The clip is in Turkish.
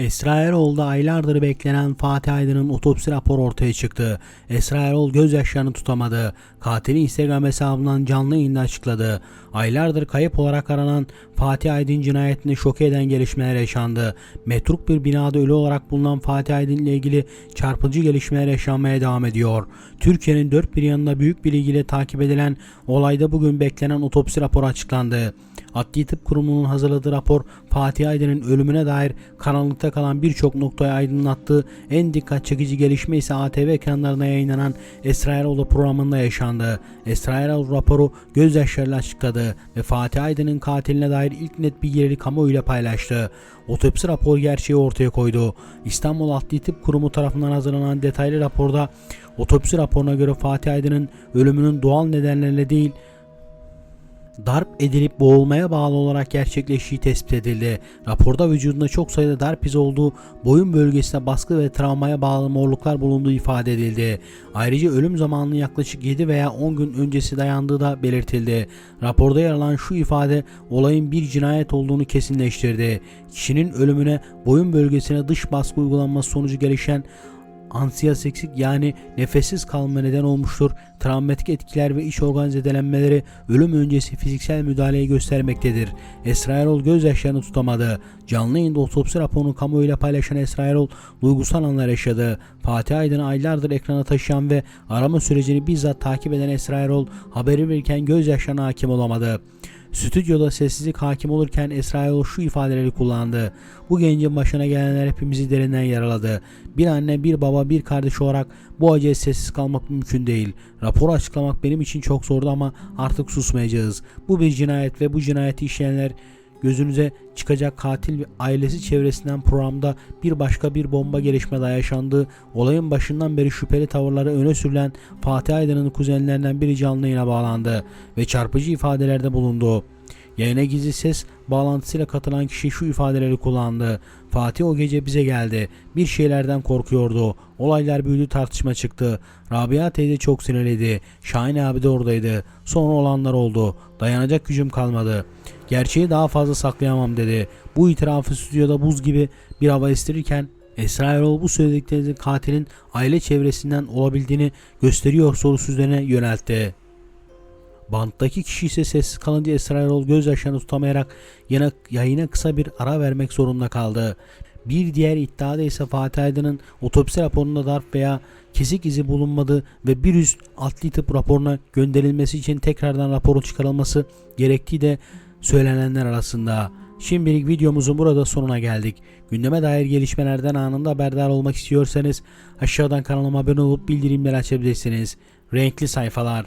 Esra Erol'da aylardır beklenen Fatih Aydın'ın otopsi raporu ortaya çıktı. Esra Erol gözyaşlarını tutamadı. Katili Instagram hesabından canlı yayında açıkladı. Aylardır kayıp olarak aranan Fatih Aydın cinayetinde şok eden gelişmeler yaşandı. Metruk bir binada ölü olarak bulunan Fatih Aydın ile ilgili çarpıcı gelişmeler yaşanmaya devam ediyor. Türkiye'nin dört bir yanında büyük bir ilgiyle takip edilen olayda bugün beklenen otopsi raporu açıklandı. Adli Tıp Kurumu'nun hazırladığı rapor Fatih Aydın'ın ölümüne dair karanlıkta kalan birçok noktayı aydınlattığı en dikkat çekici gelişme ise ATV ekranlarına yayınlanan Esra Erol programında yaşandı. Esra Erol raporu gözyaşlarıyla açıkladı ve Fatih Aydın'ın katiline dair ilk net bilgileri kamuoyuyla paylaştı. Otopsi raporu gerçeği ortaya koydu. İstanbul Adli Tıp Kurumu tarafından hazırlanan detaylı raporda otopsi raporuna göre Fatih Aydın'ın ölümünün doğal nedenlerle değil darp edilip boğulmaya bağlı olarak gerçekleştiği tespit edildi. Raporda vücudunda çok sayıda darp izi olduğu, boyun bölgesinde baskı ve travmaya bağlı morluklar bulunduğu ifade edildi. Ayrıca ölüm zamanının yaklaşık 7 veya 10 gün öncesi dayandığı da belirtildi. Raporda yer alan şu ifade olayın bir cinayet olduğunu kesinleştirdi. Kişinin ölümüne boyun bölgesine dış baskı uygulanması sonucu gelişen ansiyaseksik yani nefessiz kalma neden olmuştur. Travmatik etkiler ve iç organ zedelenmeleri ölüm öncesi fiziksel müdahaleyi göstermektedir. Esra Erol gözyaşlarını tutamadı. Canlı yayında otopsi raporunu kamuoyuyla paylaşan Esra Erol duygusal anlar yaşadı. Fatih Aydın'ı aylardır ekrana taşıyan ve arama sürecini bizzat takip eden Esra Erol haberi verirken gözyaşlarına hakim olamadı. Stüdyoda sessizlik hakim olurken Esra Erol şu ifadeleri kullandı. Bu gencin başına gelenler hepimizi derinden yaraladı. Bir anne, bir baba, bir kardeş olarak bu acıya sessiz kalmak mümkün değil. Raporu açıklamak benim için çok zordu ama artık susmayacağız. Bu bir cinayet ve bu cinayeti işleyenler gözünüze çıkacak katil ve ailesi çevresinden programda bir başka bir bomba gelişme daha yaşandı. Olayın başından beri şüpheli tavırları öne sürülen Fatih Aydın'ın kuzenlerinden biri canlı yayına bağlandı ve çarpıcı ifadelerde bulundu. Yayına gizli ses bağlantısıyla katılan kişi şu ifadeleri kullandı. Fatih o gece bize geldi. Bir şeylerden korkuyordu. Olaylar büyüdü tartışma çıktı. Rabia teyze çok sinirliydi. Şahin abi de oradaydı. Sonra olanlar oldu. Dayanacak gücüm kalmadı. Gerçeği daha fazla saklayamam dedi. Bu itirafı stüdyoda buz gibi bir hava estirirken Esra Erol bu söylediklerinizin katilin aile çevresinden olabildiğini gösteriyor sorusu üzerine yöneltti. Banttaki kişi ise sessiz kalınca Esra Erol gözyaşlarını tutamayarak yine yayına kısa bir ara vermek zorunda kaldı. Bir diğer iddiada ise Fatih Aydın'ın otopsi raporunda darp veya kesik izi bulunmadığı ve bir üst adli tıp raporuna gönderilmesi için tekrardan raporun çıkarılması gerektiği de söylenenler arasında. Şimdilik videomuzun burada sonuna geldik. Gündeme dair gelişmelerden anında haberdar olmak istiyorsanız aşağıdan kanalıma abone olup bildirimleri açabilirsiniz. Renkli sayfalar.